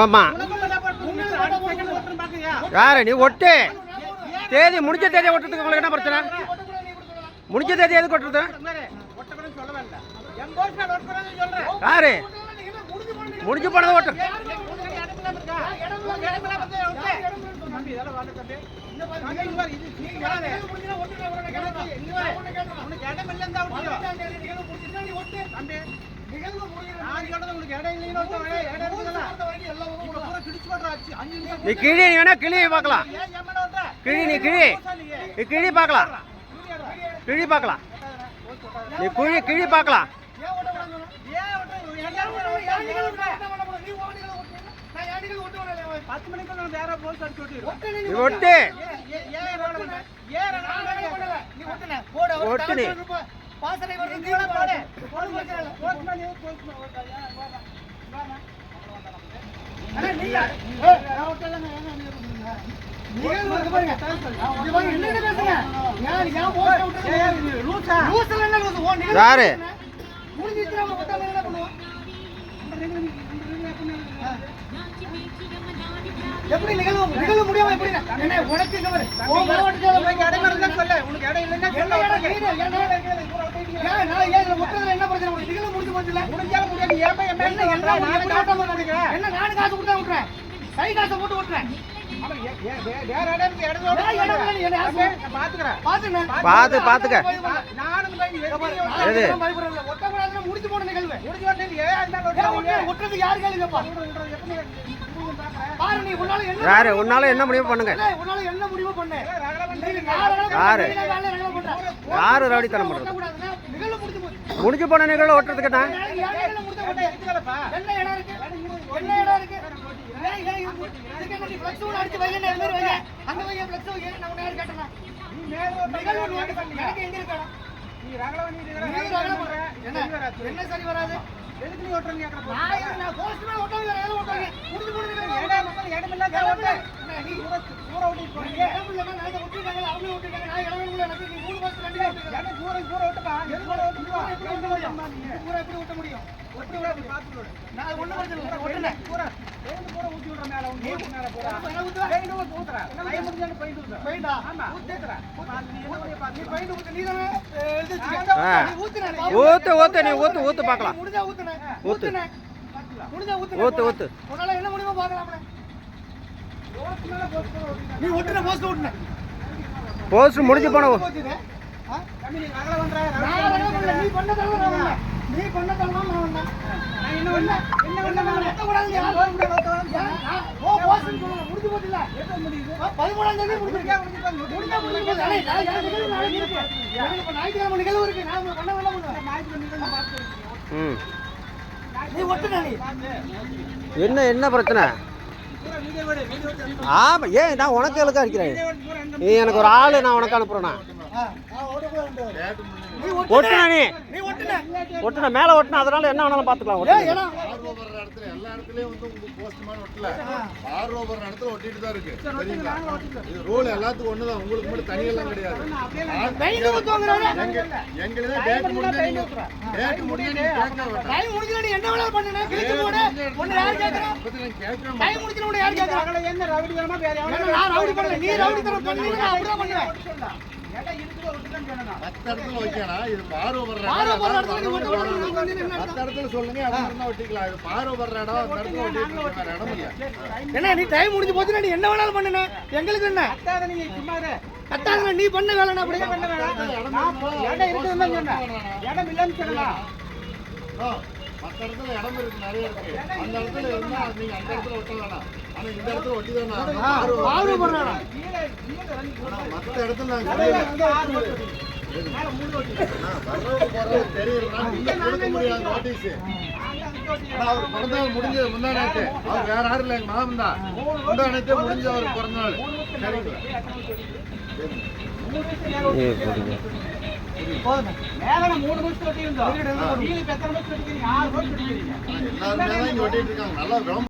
ஆமா யாரு நீ ஒட்டு. தேதி முடிஞ்ச தேதியை ஒட்டுறதுக்கு உங்களுக்கு என்ன பிரச்சனை? முடிஞ்ச தேதி எதுக்கு ஒட்டுறது? யாரு? முடிஞ்சு போனதை ஒட்டு. நீ கிழி நீ வேணா கிளி பார்க்கலாம். கிழி நீ கிழி. நீ கிழி பார்க்கலாம். கிழி பார்க்கலாம். நீ குழி கிழி பார்க்கலாம். நீ ஒட்டு. ஒட்டு நீ. யாரு எப்படி நிகழ்வு நிகழ்வு முடியாம எப்படி என்ன உனக்கு இங்க பாரு. உன் மாவட்டத்துல போய் இடம் இருந்தா சொல்லு. உனக்கு இடம் இல்லைன்னா ஏன் நான் ஏன் இதுல ஒட்டுறதுல என்ன பிரச்சனை? உனக்கு நிகழ்வு முடிஞ்சு போச்சுல முடிஞ்சால முடியாது. ஏன் என்ன என்ன என்ன நானு காசு போட்டு என்ன நானு காசு கொடுத்தா விட்டுறேன் கை காசை போட்டு விட்டுறேன் எது? ஒட்டக்கூடாதுன்னு முடிச்சு போன நிகழ்வு. ஏன் ஒட்டுறதுக்கு யாரு கேளுங்கப்பா பாரு நீ உன்னால என்ன யாரு உன்னால என்ன முடிவு பண்ணுங்க. இல்ல, உன்னால என்ன முடிவு பண்ணு. யாரு? யாரு யாரு ரவுடித்தனம் பண்றது? முடிஞ்சு போன நிகழ்வு ஒட்டுறதுக்கு என்ன? இடம் இருக்கு? என்ன நீ flex ஒண்ணு அடிச்சு வைங்க, இது மாதிரி வைங்க. அங்க வைங்க, flex வைங்க. நான் உன்னை யாரு கேட்டேனா? நிகழ்வு நீ ரகலை பண்ற. என்ன? என்ன சரி வராது நான் நான்? முடிஞ்சு நான் ஒட்டிருக்காங்க, அவங்களே ஒட்டிருக்காங்க. நான் வேணும்ல எனக்கு. நீ மூணு பூரா எப்படி ஒட்ட முடியும்? இது பூரா எப்படி ஒட்ட முடியும்? எப்படி ஒட்ட முடியும்? நான் இல்லை. நீ பெயிண்ட் ஊத்து, நீ நீ ஊத்து ஊத்து நீ ஊத்து ஊத்து பார்க்கலாம் முடிஞ்சா ஊத்துனே. ஊத்து. முடிஞ்சா ஊத்து ஊத்து என்ன முடியுமோ பார்க்கலாம்னே. நீ ஒட்டுன போஸ்ட் ஒட்டுன போஸ்ட் முடிஞ்சு போன நீ பண்ண நான் நீ நான் வந்தேன். பண்ண? என்ன என்ன பிரச்சனை? ஆமா ஏன் நான் உனக்கு அடிக்கிறேன்? நீ எனக்கு ஒரு ஆளு நான் உனக்கு. நீ ஒட்டுனா நீ. ஒட்டுன. மேல ஒட்டுன அதனால என்ன வேணாலும். இடம். ஆர்வம் வர்ற இடத்துல எல்லா இடத்துலயும் வந்து உங்களுக்கு போஸ்ட்மான் ஒட்டல இடத்துல ஒட்டிட்டு தான் இருக்கு சரிங்களா இது ரூல் எல்லாத்துக்கும் ஒண்ணுதான் உங்களுக்கு மட்டும் தனியெல்லாம் கிடையாது பெயிண்ட் ஊத்துவாங்கறாரு. எங்க எங்களுக்கு டேட் முடிஞ்சா நீங்க டேட் முடிஞ்சா நீங்க கேட்க வேண்டாம் டைம் முடிஞ்சா நீ என்ன வேணாலும் பண்ணுன. கிழிச்சு போடு. உன்னை யார் கேக்குறா? பத்தி நான் கேட்கறேன் டைம் முடிஞ்சா உன்னை யார் கேக்குறா? ஏன்னா நான் ரவுடி பண்ணல. நீ ரவுடித்தனம் பண்ணீங்கன்னா நான் அப்படிதான் பண்ணுவேன். மத்த இடத்துல வைக்கலாம் இது பார்வை வர்ற பார்வை இடம். வர்ற எல்லாரும் இடத்துல சொல்லுங்க ஒட்டிக்கலாம். இது பார்வை வர்ற இடம் அந்த இடத்துல ஒட்டிக்கலாம் இடம் என்ன நீ டைம் முடிஞ்சு போச்சுன்னா நீ என்ன வேணாலும் பண்ணுன எங்களுக்கு என்ன? கட்டாத நீ பண்ண வேலை அப்படியே பண்ண வேலை? மத்த இடத்துல இடம் இருக்கு நிறைய இருக்கு. அந்த இடத்துல இருந்தா நீங்க அந்த இடத்துல ஒட்ட வேணாம். ஆனா இந்த இடத்துல ஒட்டி தானே மத்த இடத்துல நான் சொல்லல. ஆ, வர்றவங்க போறவங்க தெரியறதுனால நீங்க கொடுக்க முடியாது நோட்டீஸ் ஆனா அவர் பிறந்த நாள் முடிஞ்சது முந்தா நேத்து அவர் வேற யாரும் இல்ல எங்க மாமன் தான். முந்தா நேத்தே முடிஞ்ச அவர் பிறந்த நாள் தான் இங்க ஒட்டிட்டு இருக்காங்க. நல்லா